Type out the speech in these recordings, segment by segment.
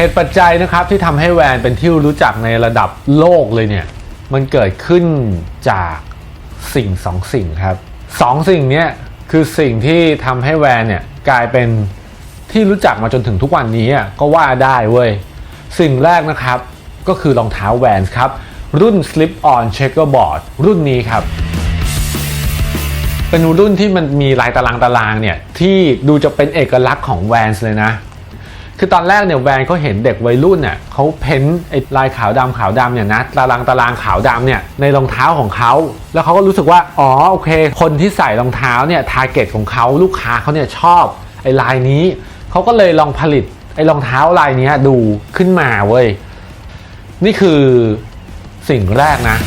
เหตุปัจจัยนะครับที่ทำให้แวนเป็นที่รู้จักในระดับโลกเลยเนี่ย มันเกิดขึ้นจากสิ่งสองสิ่งครับสองสิ่งนี้คือสิ่งที่ทำให้แวนเนี่ยกลายเป็นที่รู้จักมาจนถึงทุกวันนี้ก็ว่าได้เว้ย สิ่งแรกนะครับก็คือรองเท้าแวนครับ รุ่น Slip On Checkerboard รุ่นนี้ครับ เป็นรุ่นที่มันมีลายตารางตารางเนี่ย ที่ดูจะเป็นเอกลักษณ์ของแวนส์เลยนะ คือตอนแรกเนี่ยแวนเขาเห็นเด็กวัยรุ่นเนี่ยเขาเพ้นไอ้ลายขาวดำขาวดำเนี่ยนะตารางตารางขาวดำเนี่ยในรองเท้าของเขา แล้วเขาก็รู้สึกว่าอ๋อโอเค คนที่ใส่รองเท้าเนี่ยทาร์เก็ตของเขาลูกค้าเขาเนี่ยชอบไอ้ลายนี้เขาก็เลยลองผลิตไอ้รองเท้าลายเนี้ยดูขึ้นมาเว้ยนี่คือสิ่งแรกนะ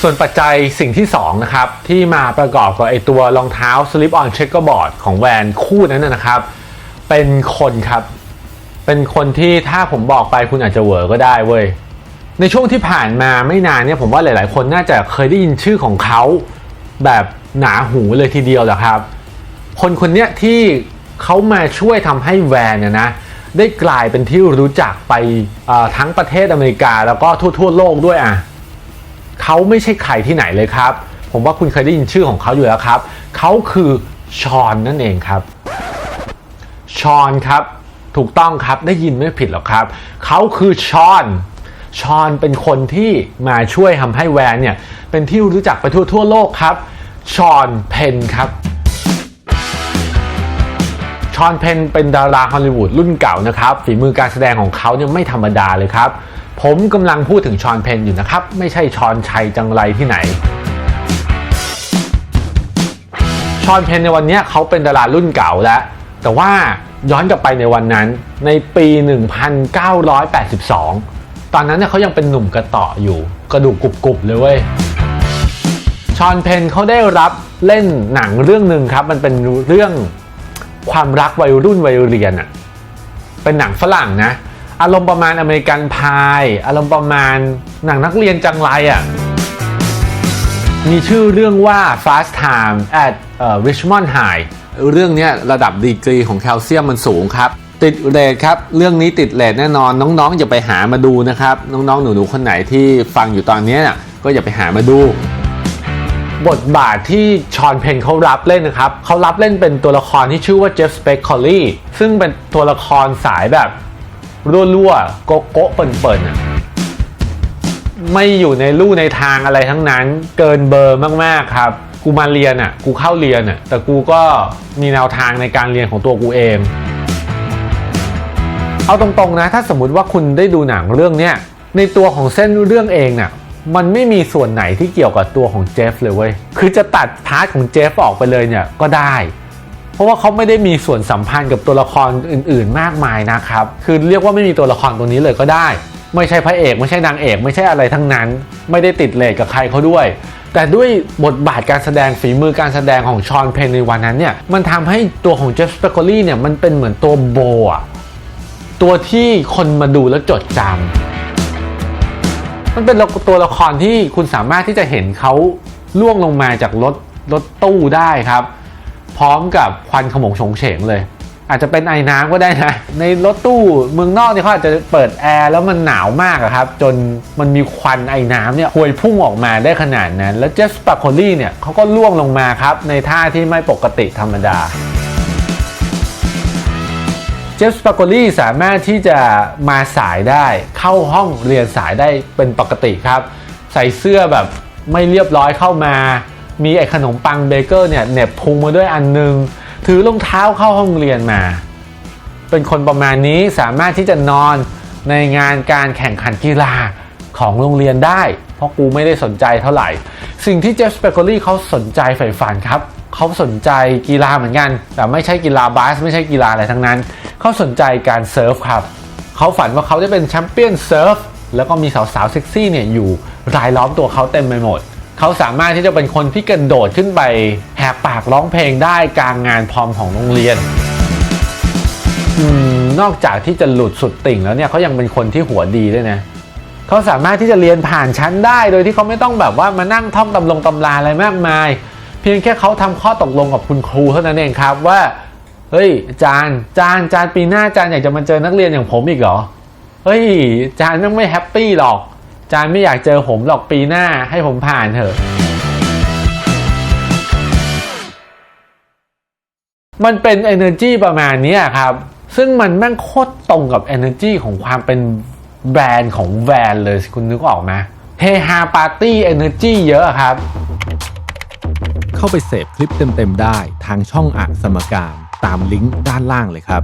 ส่วนปัจจัยสิ่งที่ 2 นะครับ ที่มาประกอบกับไอตัวรองเท้า slip on checkerboard ของแวนคู่นั้นนะครับ เป็นคนครับ เป็นคนที่ถ้าผมบอกไปคุณอาจจะเหวอก็ได้เว้ย ในช่วงที่ผ่านมาไม่นานเนี่ยผมว่าหลาย ๆ คนน่าจะเคยได้ยินชื่อของเขาแบบหนาหูเลยทีเดียวแหละครับ คนคนนี้ที่เขามาช่วยทำให้แวนเนี่ยนะได้กลายเป็นที่รู้จักไปทั้งประเทศอเมริกาแล้วก็ทั่ว ๆ โลกด้วยอะ เขาไม่ใช่ใครที่ไหนเลยครับ ผมว่าคุณเคยได้ยินชื่อของเขาอยู่แล้วครับ เขาคือชอนนั่นเองครับชอนครับถูกต้องครับได้ยินไม่ผิดหรอกครับ เขาคือชอนชอนเป็นคนที่มาช่วยทำให้แวนเนี่ย เป็นที่รู้จักไปทั่วทั่วโลกครับชอนเพนครับชอนเพนเป็นดาราฮอลลีวูดรุ่นเก่านะครับ ฝีมือการแสดงของเขาเนี่ยไม่ธรรมดาเลยครับ ผมกำลังพูดถึงชอนเพนอยู่นะครับ ไม่ใช่ชอนชัยจังไรที่ไหน ชอนเพนในวันนี้เขาเป็นดารารุ่นเก่าแล้ว แต่ว่าย้อนกลับไปในวันนั้นในปี 1982 ตอนนั้นเนี่ยเขายังเป็นหนุ่มกระเต่ออยู่ กระดูกกรุบๆเลยเว้ยชอนเพนเขาได้รับเล่นหนังเรื่องหนึ่งครับ มันเป็นเรื่องความรักวัยรุ่นวัยเรียนอะเป็นหนังฝรั่งนะ อารมณ์ประมาณอเมริกันพายอารมณ์ประมาณหนังนักเรียนจังไรอะมีชื่อเรื่องว่า Fast Time at Richmond High เรื่องนี้ระดับดีกรีของแคลเซียมมันสูงครับ ติดเรทครับ เรื่องนี้ติดเรทแน่นอนน้องๆอย่าไปหามาดูนะครับ น้องๆ หนูๆ คนไหนที่ฟังอยู่ตอนนี้นะก็อย่าไปหามาดู บทบาทที่ชอนเพนเขารับเล่นนะครับเขารับเล่นเป็นตัวละครที่ชื่อว่าเจฟสเปกคอลลี่ซึ่งเป็นตัวละครสายแบบ รั่วๆโกโก้เปิ่นๆอะไม่อยู่ในลู่ในทางอะไรทั้งนั้น เกินเบอร์มากๆครับกูมาเรียนอะ กูเข้าเรียนอะ แต่กูก็มีแนวทางในการเรียนของตัวกูเอง เอาตรงๆนะ ถ้าสมมติว่าคุณได้ดูหนังเรื่องเนี้ย ในตัวของเส้นเรื่องเองน่ะ มันไม่มีส่วนไหนที่เกี่ยวกับตัวของเจฟเลยเว้ย คือจะตัดพาร์ทของเจฟออกไปเลยเนี่ยก็ได้ ราะว่าเขาไม่ได้มีส่วนสัมพันธ์กับตัวละครอื่น ๆ มากมายนะครับ คือเรียกว่าไม่มีตัวละครตรงนี้เลยก็ได้ ไม่ใช่พระเอกไม่ใช่นางเอกไม่ใช่อะไรทั้งนั้น ไม่ได้ติดเลทกับใครเขาด้วย แต่ด้วยบทบาทการแสดงฝีมือการแสดงของชอนเพนในวันนั้นเนี่ยมันทำให้ตัวของเจฟสเปกอลี่เนี่ยมันเป็นเหมือนตัวโบอะตัวที่คนมาดูแล้วจดจำมันเป็นตัวละครที่คุณสามารถที่จะเห็นเขาล่วงลงมาจากรถรถตู้ได้ครับ พร้อมกับควันขมงโฉงเฉงเลย อาจจะเป็นไอ้น้ำก็ได้นะ ในรถตู้เมืองนอกเนี่ยเขาอาจจะเปิดแอร์แล้วมันหนาวมากอะครับ จนมันมีควันไอ้น้ำเนี่ยพวยพุ่งออกมาได้ขนาดนั้น แล้วเจฟสปาโคลี่เนี่ยเขาก็ล่วงลงมาครับ ในท่าที่ไม่ปกติธรรมดาเจฟสปาโกลี่สามารถที่จะมาสายได้เข้าห้องเรียนสายได้เป็นปกติครับ ใส่เสื้อแบบไม่เรียบร้อยเข้ามา มีไอ้ขนมปังเบเกอร์เนี่ยเน็บพุงมาด้วยอันนึง ถือรองเท้าเข้าห้องเรียนมา เป็นคนประมาณนี้สามารถที่จะนอนในงานการแข่งขันกีฬาของโรงเรียนได้ เพราะกูไม่ได้สนใจเท่าไหร่ สิ่งที่เจฟสเปกอรี่เขาสนใจใฝ่ฝันครับเขาสนใจกีฬาเหมือนกัน แต่ไม่ใช่กีฬาบาสไม่ใช่กีฬาอะไรทั้งนั้น เขาสนใจการเซิร์ฟครับ เขาฝันว่าเขาจะเป็นแชมเปี้ยนเซิร์ฟแล้วก็มีสาวๆเซ็กซี่เนี่ยอยู่รายล้อมตัวเขาเต็มไปหมด เขาสามารถที่จะเป็นคนที่กระโดดขึ้นไปแหกปากร้องเพลงได้กลางงานพรอมของโรงเรียนอนอกจากที่จะหลุดสุดติ่งแล้วเนี่ยเขายังเป็นคนที่หัวดีด้วยนะเขาสามารถที่จะเรียนผ่านชั้นได้ โดยที่เขาไม่ต้องแบบว่ามานั่งท่องตำลงตำราอะไรมากมาย เพียงแค่เขาทำข้อตกลงกับคุณครูเท่านั้นเองครับว่าเฮ้ยจารย์อาจารย์อาจารย์ปีหน้าจารย์อยากจะมาเจอนักเรียนอย่างผมอีกเหรอเฮ้ยจารย์ต้องไม่แฮปปี้หรอก จารย์ไม่อยากเจอผมหรอกปีหน้าให้ผมผ่านเถอะ มันเป็น energy ประมาณนี้ครับ ซึ่งมันแม่งโคตรตรงกับ energy ของความเป็นแบรนด์ของแบรนด์เลยคุณนึกออกไหมเฮฮาปาร์ตี้ energy เยอะครับ เข้าไปเสพคลิปเต็มๆได้ทางช่องอ่านสมการตามลิงก์ด้านล่างเลยครับ